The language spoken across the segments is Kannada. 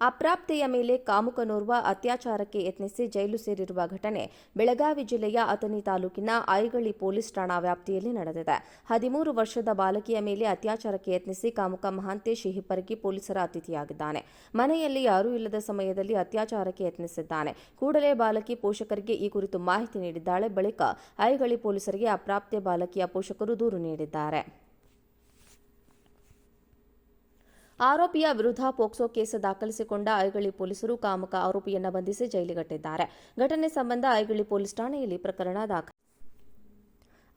ಅಪ್ರಾಪ್ತೆಯ ಮೇಲೆ ಕಾಮುಕನೋರ್ವ ಅತ್ಯಾಚಾರಕ್ಕೆ ಯತ್ನಿಸಿ ಜೈಲು ಸೇರಿರುವ ಘಟನೆ ಬೆಳಗಾವಿ ಜಿಲ್ಲೆಯ ಅಥಣಿ ತಾಲೂಕಿನ ಐಗಳಿ ಪೊಲೀಸ್ ಠಾಣಾ ವ್ಯಾಪ್ತಿಯಲ್ಲಿ ನಡೆದಿದೆ. ಹದಿಮೂರು ವರ್ಷದ ಬಾಲಕಿಯ ಮೇಲೆ ಅತ್ಯಾಚಾರಕ್ಕೆ ಯತ್ನಿಸಿ ಕಾಮುಕ ಮಹಾಂತೇಶ್ ಹಿಪ್ಪರಗಿ ಪೊಲೀಸರ ಅತಿಥಿಯಾಗಿದ್ದಾನೆ. ಮನೆಯಲ್ಲಿ ಯಾರೂ ಇಲ್ಲದ ಸಮಯದಲ್ಲಿ ಅತ್ಯಾಚಾರಕ್ಕೆ ಯತ್ನಿಸಿದ್ದಾನೆ. ಕೂಡಲೇ ಬಾಲಕಿ ಪೋಷಕರಿಗೆ ಈ ಕುರಿತು ಮಾಹಿತಿ ನೀಡಿದ್ದಾಳೆ. ಬಳಿಕ ಐಗಳಿ ಪೊಲೀಸರಿಗೆ ಅಪ್ರಾಪ್ತೆ ಬಾಲಕಿಯ ಪೋಷಕರು ದೂರು ನೀಡಿದ್ದಾರೆ. ಆರೋಪಿಯ ವಿರುದ್ಧ ಪೋಕ್ಸೋ ಕೇಸ್ ದಾಖಲಿಸಿಕೊಂಡ ಐಗಳಿ ಪೊಲೀಸರು ಕಾಮಕ ಆರೋಪಿಯನ್ನು ಬಂಧಿಸಿ ಜೈಲಿಗಟ್ಟಿದ್ದಾರೆ. ಘಟನೆ ಸಂಬಂಧ ಐಗಳಿ ಪೊಲೀಸ್ ಠಾಣೆಯಲ್ಲಿ ಪ್ರಕರಣ ದಾಖಲು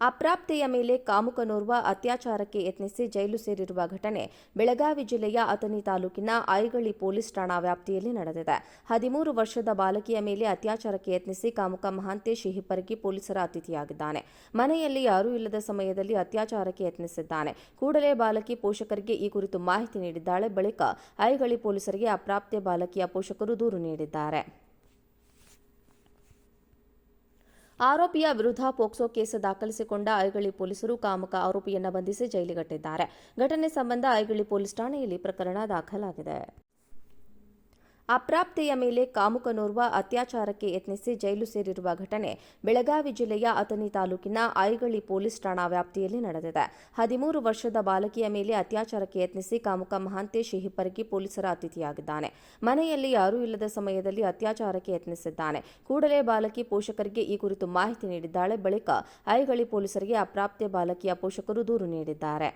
ಅಪ್ರಾಪ್ತೆಯ ಮೇಲೆ ಕಾಮುಕನೋರ್ವ ಅತ್ಯಾಚಾರಕ್ಕೆ ಯತ್ನಿಸಿ ಜೈಲು ಸೇರಿರುವ ಘಟನೆ ಬೆಳಗಾವಿ ಜಿಲ್ಲೆಯ ಅಥಣಿ ತಾಲೂಕಿನ ಐಗಳಿ ಪೊಲೀಸ್ ಠಾಣಾ ವ್ಯಾಪ್ತಿಯಲ್ಲಿ ನಡೆದಿದೆ. ಹದಿಮೂರು ವರ್ಷದ ಬಾಲಕಿಯ ಮೇಲೆ ಅತ್ಯಾಚಾರಕ್ಕೆ ಯತ್ನಿಸಿ ಕಾಮುಕ ಮಹಾಂತೇಶ್ ಹಿಪ್ಪರಗಿ ಪೊಲೀಸರ ಅತಿಥಿಯಾಗಿದ್ದಾನೆ. ಮನೆಯಲ್ಲಿ ಯಾರೂ ಇಲ್ಲದ ಸಮಯದಲ್ಲಿ ಅತ್ಯಾಚಾರಕ್ಕೆ ಯತ್ನಿಸಿದ್ದಾನೆ. ಕೂಡಲೇ ಬಾಲಕಿ ಪೋಷಕರಿಗೆ ಈ ಕುರಿತು ಮಾಹಿತಿ ನೀಡಿದ್ದಾಳೆ. ಬಳಿಕ ಐಗಳಿ ಪೊಲೀಸರಿಗೆ ಅಪ್ರಾಪ್ತೆ ಬಾಲಕಿಯ ಪೋಷಕರು ದೂರು ನೀಡಿದ್ದಾರೆ. ಆರೋಪಿಯ ವಿರುದ್ಧ ಪೋಕ್ಸೋ ಕೇಸ್ ದಾಖಲಿಸಿಕೊಂಡ ಐಗಳಿ ಪೊಲೀಸರು ಕಾಮಕ ಆರೋಪಿಯನ್ನು ಬಂಧಿಸಿ ಜೈಲಿಗಟ್ಟಿದ್ದಾರೆ. ಘಟನೆ ಸಂಬಂಧ ಐಗಳಿ ಪೊಲೀಸ್ ಠಾಣೆಯಲ್ಲಿ ಪ್ರಕರಣ ದಾಖಲಾಗಿದೆ. ಅಪ್ರಾಪ್ತೆಯ ಮೇಲೆ ಕಾಮುಕನೋರ್ವ ಅತ್ಯಾಚಾರಕ್ಕೆ ಯತ್ನಿಸಿ ಜೈಲು ಸೇರಿರುವ ಘಟನೆ ಬೆಳಗಾವಿ ಜಿಲ್ಲೆಯ ಅಥಣಿ ತಾಲೂಕಿನ ಐಗಳಿ ಪೊಲೀಸ್ ಠಾಣಾ ವ್ಯಾಪ್ತಿಯಲ್ಲಿ ನಡೆದಿದೆ. ಹದಿಮೂರು ವರ್ಷದ ಬಾಲಕಿಯ ಮೇಲೆ ಅತ್ಯಾಚಾರಕ್ಕೆ ಯತ್ನಿಸಿ ಕಾಮುಕ ಮಹಾಂತೇಶ್ ಹಿಪ್ಪರಗಿ ಪೊಲೀಸರ ಅತಿಥಿಯಾಗಿದ್ದಾನೆ. ಮನೆಯಲ್ಲಿ ಯಾರೂ ಇಲ್ಲದ ಸಮಯದಲ್ಲಿ ಅತ್ಯಾಚಾರಕ್ಕೆ ಯತ್ನಿಸಿದ್ದಾನೆ. ಕೂಡಲೇ ಬಾಲಕಿ ಪೋಷಕರಿಗೆ ಈ ಕುರಿತು ಮಾಹಿತಿ ನೀಡಿದ್ದಾಳೆ. ಬಳಿಕ ಐಗಳಿ ಪೊಲೀಸರಿಗೆ ಅಪ್ರಾಪ್ತೆ ಬಾಲಕಿಯ ಪೋಷಕರು ದೂರು ನೀಡಿದ್ದಾರೆ.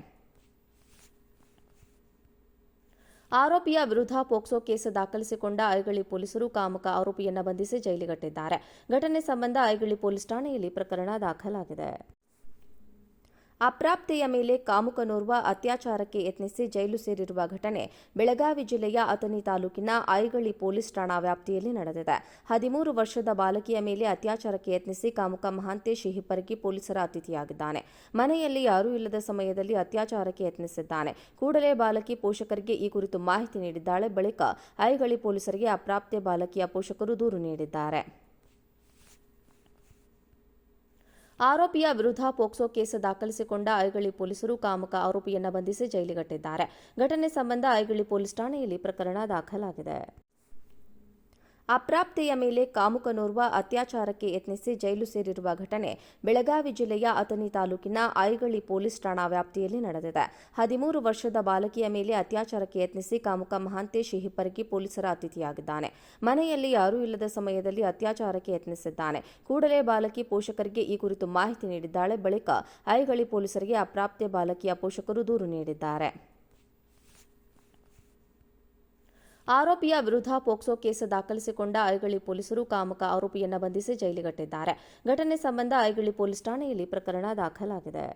ಆರೋಪಿಯ ವಿರುದ್ಧ ಪೋಕ್ಸೋ ಕೇಸ್ ದಾಖಲಿಸಿಕೊಂಡ ಐಗಳಿ ಪೊಲೀಸರು ಕಾಮಕ ಆರೋಪಿಯನ್ನು ಬಂಧಿಸಿ ಜೈಲಿಗಟ್ಟಿದ್ದಾರೆ. ಘಟನೆ ಸಂಬಂಧ ಐಗಳಿ ಪೊಲೀಸ್ ಠಾಣೆಯಲ್ಲಿ ಪ್ರಕರಣ ದಾಖಲಾಗಿದೆ. ಅಪ್ರಾಪ್ತೆಯ ಮೇಲೆ ಕಾಮುಕನೋರ್ವ ಅತ್ಯಾಚಾರಕ್ಕೆ ಯತ್ನಿಸಿ ಜೈಲು ಸೇರಿರುವ ಘಟನೆ ಬೆಳಗಾವಿ ಜಿಲ್ಲೆಯ ಅಥಣಿ ತಾಲೂಕಿನ ಐಗಳಿ ಪೊಲೀಸ್ ಠಾಣಾ ವ್ಯಾಪ್ತಿಯಲ್ಲಿ ನಡೆದಿದೆ. ಹದಿಮೂರು ವರ್ಷದ ಬಾಲಕಿಯ ಮೇಲೆ ಅತ್ಯಾಚಾರಕ್ಕೆ ಯತ್ನಿಸಿ ಕಾಮುಕ ಮಹಾಂತೇಶ್ ಹಿಪ್ಪರಗಿ ಪೊಲೀಸರ ಅತಿಥಿಯಾಗಿದ್ದಾನೆ. ಮನೆಯಲ್ಲಿ ಯಾರೂ ಇಲ್ಲದ ಸಮಯದಲ್ಲಿ ಅತ್ಯಾಚಾರಕ್ಕೆ ಯತ್ನಿಸಿದ್ದಾನೆ. ಕೂಡಲೇ ಬಾಲಕಿ ಪೋಷಕರಿಗೆ ಈ ಕುರಿತು ಮಾಹಿತಿ ನೀಡಿದ್ದಾಳೆ. ಬಳಿಕ ಐಗಳಿ ಪೊಲೀಸರಿಗೆ ಅಪ್ರಾಪ್ತೆ ಬಾಲಕಿಯ ಪೋಷಕರು ದೂರು ನೀಡಿದ್ದಾರೆ. ಆರೋಪಿಯ ವಿರುದ್ಧ ಪೋಕ್ಸೋ ಕೇಸ್ ದಾಖಲಿಸಿಕೊಂಡ ಐಗಳಿ ಪೊಲೀಸರು ಕಾಮಕ ಆರೋಪಿಯನ್ನು ಬಂಧಿಸಿ ಜೈಲಿಗಟ್ಟಿದ್ದಾರೆ. ಘಟನೆ ಸಂಬಂಧ ಐಗಳಿ ಪೊಲೀಸ್ ಠಾಣೆಯಲ್ಲಿ ಪ್ರಕರಣ ದಾಖಲಾಗಿದೆ. ಅಪ್ರಾಪ್ತೆಯ ಮೇಲೆ ಕಾಮುಕನೋರ್ವ ಅತ್ಯಾಚಾರಕ್ಕೆ ಯತ್ನಿಸಿ ಜೈಲು ಸೇರಿರುವ ಘಟನೆ ಬೆಳಗಾವಿ ಜಿಲ್ಲೆಯ ಅಥಣಿ ತಾಲೂಕಿನ ಐಗಳಿ ಪೊಲೀಸ್ ಠಾಣಾ ವ್ಯಾಪ್ತಿಯಲ್ಲಿ ನಡೆದಿದೆ. ಹದಿಮೂರು ವರ್ಷದ ಬಾಲಕಿಯ ಮೇಲೆ ಅತ್ಯಾಚಾರಕ್ಕೆ ಯತ್ನಿಸಿ ಕಾಮುಕ ಮಹಾಂತೇಶ್ ಹಿಪ್ಪರಗಿ ಪೊಲೀಸರ ಅತಿಥಿಯಾಗಿದ್ದಾನೆ. ಮನೆಯಲ್ಲಿ ಯಾರೂ ಇಲ್ಲದ ಸಮಯದಲ್ಲಿ ಅತ್ಯಾಚಾರಕ್ಕೆ ಯತ್ನಿಸಿದ್ದಾನೆ. ಕೂಡಲೇ ಬಾಲಕಿ ಪೋಷಕರಿಗೆ ಈ ಕುರಿತು ಮಾಹಿತಿ ನೀಡಿದ್ದಾಳೆ. ಬಳಿಕ ಐಗಳಿ ಪೊಲೀಸರಿಗೆ ಅಪ್ರಾಪ್ತೆ ಬಾಲಕಿಯ ಪೋಷಕರು ದೂರು ನೀಡಿದ್ದಾರೆ. ಆರೋಪಿಯ ವಿರುದ್ಧ ಪೋಕ್ಸೋ ಕೇಸ್ ದಾಖಲಿಸಿಕೊಂಡ ಐಗಳಿ ಪೊಲೀಸರು ಕಾಮಕ ಆರೋಪಿಯನ್ನು ಬಂಧಿಸಿ ಜೈಲಿಗಟ್ಟಿದ್ದಾರೆ. ಘಟನೆ ಸಂಬಂಧ ಐಗಳಿ ಪೊಲೀಸ್ ಠಾಣೆಯಲ್ಲಿ ಪ್ರಕರಣ ದಾಖಲಾಗಿದೆ.